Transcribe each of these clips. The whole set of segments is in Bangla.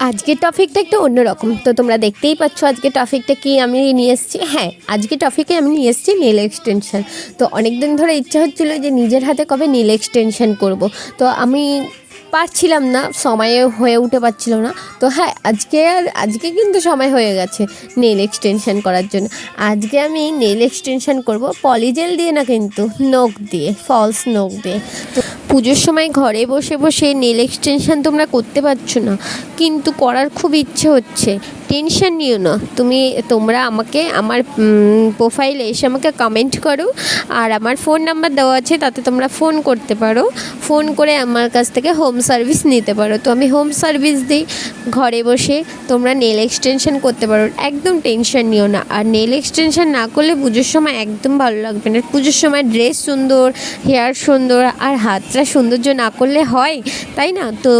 আজকের টপিকটা একটু অন্যরকম। তো তোমরা দেখতেই পাচ্ছ আজকে টপিকটা কি আমি নিয়ে এসেছি। হ্যাঁ আজকে টপিকে আমি নিয়ে এসেছি নীল এক্সটেনশন তো অনেক দিন ধরে ইচ্ছা হচ্ছিল যে নিজের হাতে কবে নীল এক্সটেনশন করব। তো আমি পারছিলাম না, সময়ে হয়ে উঠে পারছিল না। তো হ্যাঁ আজকে আর আজকে কিন্তু সময় হয়ে গেছে নেল এক্সটেনশন করার জন্য। আজকে আমি নেল এক্সটেনশন করব পলিজেল দিয়ে না কিন্তু, নখ দিয়ে ফলস নখ দিয়ে। তো পুজোর সময় ঘরে বসে বসে নেল এক্সটেনশান তোমরা করতে পারছ না। কিন্তু করার খুব ইচ্ছে হচ্ছে। টেনশন নিও না। তুমি, তোমরা আমাকে, আমার প্রোফাইলে এসে আমাকে কমেন্ট করো। আর আমার ফোন নাম্বার দেওয়া আছে, তাতে তোমরা ফোন করতে পারো। ফোন করে আমার কাছ থেকে হোম সার্ভিস নিতে পারো। তো আমি হোম সার্ভিস দিই। ঘরে বসে তোমরা নেল এক্সটেনশান করতে পারো। একদম টেনশন নিও না। আর নেল এক্সটেনশান না করলে পুজোর সময় একদম ভালো লাগবে না। পুজোর সময় ড্রেস সুন্দর হেয়ার সুন্দর, আর হাতটা সৌন্দর্য না করলে হয়, তাই না? তো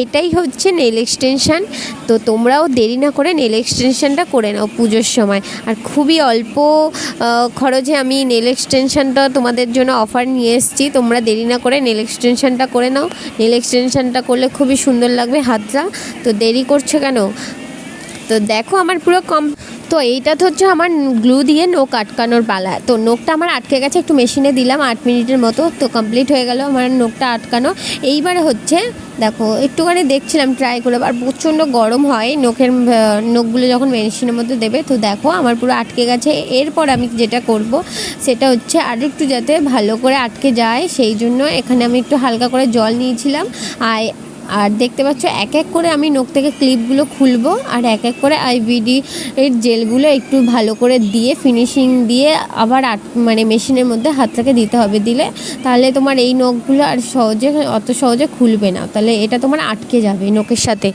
এটাই হচ্ছে নেল এক্সটেনশন তো তোমরাও দেরি না করে নেল এক্সটেনশানটা করে নাও পুজোর সময়। আর খুবই অল্প খরচে আমি নেল এক্সটেনশনটা তোমাদের জন্য অফার নিয়ে এসেছি। তোমরা দেরি না করে নেল এক্সটেনশানটা করে নাও। নেল এক্সটেনশানটা করলে খুবই সুন্দর লাগবে হাতটা। তো দেরি করছ কেন? তো দেখো আমার পুরো কম তো এইটা তো হচ্ছে আমার গ্লু দিয়ে নোক আটকানোর পালা। তো নোকটা আমার আটকে গেছে একটু মেশিনে দিলাম আট মিনিটের মতো তো কমপ্লিট হয়ে গেল আমার নোকটা আটকানো। এইবারে হচ্ছে দেখো একটুখানি দেখছিলাম ট্রাই করে আর প্রচণ্ড গরম হয় নোখের আহ, নোকগুলো যখন মেশিনের মধ্যে দেবে তো দেখো আমার পুরো আটকে গেছে। এরপর আমি যেটা করব সেটা হচ্ছে আর একটু যাতে ভালো করে আটকে যায় সেই জন্য এখানে আমি একটু হালকা করে জল নিয়েছিলাম। আর আর দেখতে পাচ্ছ, এক এক করে আমি নখ থেকে ক্লিপগুলো খুলবো, আর এক এক করে আইবিডি এর জেলগুলো একটু ভালো করে দিয়ে ফিনিশিং দিয়ে আবার আট মানে মেশিনের মধ্যে হাতটাকে দিতে হবে দিলে, তাহলে তোমার এই নখগুলো আর সহজে, অত সহজে খুলবে না। তাহলে এটা তোমার আটকে যাবে নখের সাথে।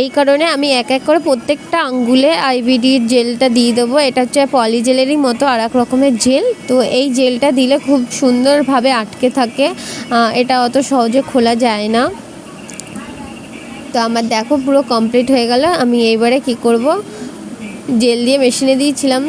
এই কারণে আমি এক এক করে প্রত্যেকটা আঙ্গুলে আইবিডির জেলটা দিয়ে দেবো। এটা হচ্ছে পলি জেলেরই মতো আর এক রকমের জেল। তো এই জেলটা দিলে খুব সুন্দরভাবে আটকে থাকে। এটা অত সহজে খোলা যায় না। তো আমার দেখো পুরো কমপ্লিট হয়ে গেল। আমি এইবারে কি করব? জেল দিয়ে মেশিনে দিয়েছিলাম,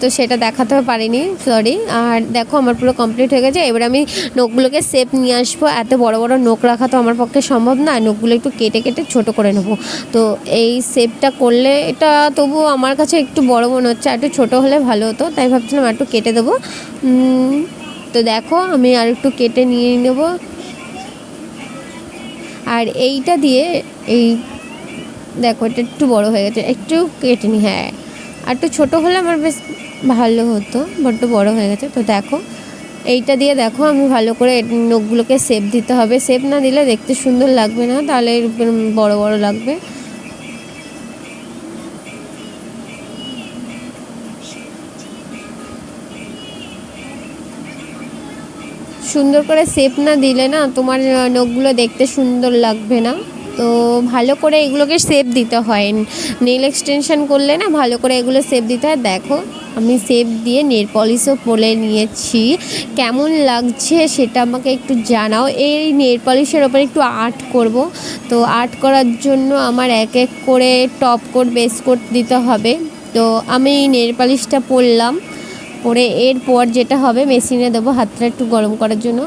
তো সেটা দেখাতে পারিনি সরি আর দেখো আমার পুরো কমপ্লিট হয়ে গেছে। এবার আমি নখগুলোকে শেপ নিয়ে আসব। এত বড় বড় নখ রাখা তো আমার পক্ষে সম্ভব না। নখগুলো একটু কেটে কেটে ছোট করে নেব। তো এই শেপটা করলে এটা তবু আমার কাছে একটু বড় মনে হচ্ছে। একটু ছোটো হলে ভালো হতো। তাই ভাবছিলাম একটু কেটে দেবো। তো দেখো আমি আর একটু কেটে নিয়ে নেব। আর এইটা দিয়ে এই দেখো, এটা একটু বড় হয়ে গেছে, একটু কেটে নি হ্যাঁ। আর একটু ছোটো হলে আমার বেশ ভালো হতো, বড্ড বড় হয়ে গেছে। তো দেখো, এইটা দিয়ে দেখো, আমি ভালো করে নখগুলোকে শেপ দিতে হবে। শেপ না দিলে দেখতে সুন্দর লাগবে না, তাহলে বড় বড় লাগবে। সুন্দর করে শেপ না দিলে না তোমার নখগুলো দেখতে সুন্দর লাগবে না। তো ভালো করে এগুলোকে শেপ দিতে হয়। নেল এক্সটেনশন করলে না ভালো করে এগুলো শেপ দিতে হয়। দেখো, আমি শেপ দিয়ে নেল পলিশও পরে নিয়েছি। কেমন লাগছে সেটা আমাকে একটু জানাও। এই নেল পলিশের ওপরে একটু আর্ট করব। তো আর্ট করার জন্য আমার এক এক করে টপ কোট বেস কোট দিতে হবে। তো আমি নেল পলিশটা পরলাম। পরে এরপর যেটা হবে মেশিনে দেবো হাতটা একটু গরম করার জন্য।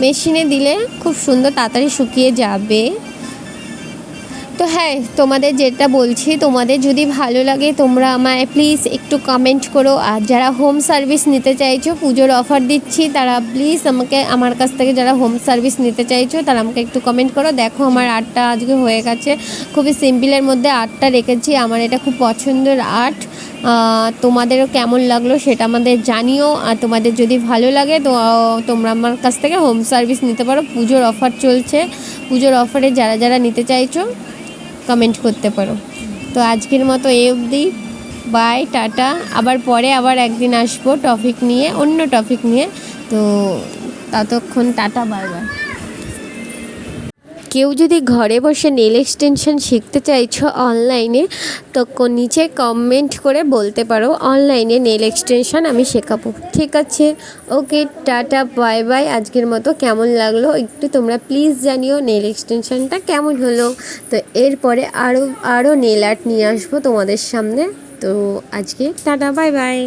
মেশিনে দিলে খুব সুন্দর তাড়াতাড়ি শুকিয়ে যাবে। তো হ্যাঁ তোমাদের যেটা বলছি, তোমাদের যদি ভালো লাগে তোমরা আমায় প্লিজ একটু কমেন্ট করো। আর যারা হোম সার্ভিস নিতে চাইছো, পুজোর অফার দিচ্ছি, তারা প্লিজ আমাকে, আমার কাছ থেকে যারা হোম সার্ভিস নিতে চাইছো, তারা আমাকে একটু কমেন্ট করো। দেখো আমার আর্টটা আজকে হয়ে গেছে। খুবই সিম্পলের মধ্যে আর্টটা রেখেছি। আমার এটা খুব পছন্দের আর্ট তোমাদেরও কেমন লাগল সেটা আমাদের জানিও। আর তোমাদের যদি ভালো লাগে, তো তোমরা আমার কাছ থেকে হোম সার্ভিস নিতে পারো। পুজোর অফার চলছে। পুজোর অফারে যারা যারা নিতে চাইছো কমেন্ট করতে পারো। তো আজকের মতো এ অবধি। বাই টাটা। আবার পরে আবার একদিন আসব টপিক নিয়ে, অন্য টপিক নিয়ে। তো, ততক্ষণ টাটা বাই বাই কেউ যদি ঘরে বসে নেল এক্সটেনশন শিখতে চাইছো অনলাইনে তো নিচে কমেন্ট করে বলতে পারো অনলাইনে নেল এক্সটেনশন আমি শেখাবো। ঠিক আছে? ওকে টাটা বাই বাই আজকের মতো কেমন লাগল একটু তোমরা প্লিজ জানিও নেল এক্সটেনশনটা কেমন হলো। তো এরপরে আরও আরও নেল আর্ট নিয়ে আসব তোমাদের সামনে। তো আজকে টাটা বাই বাই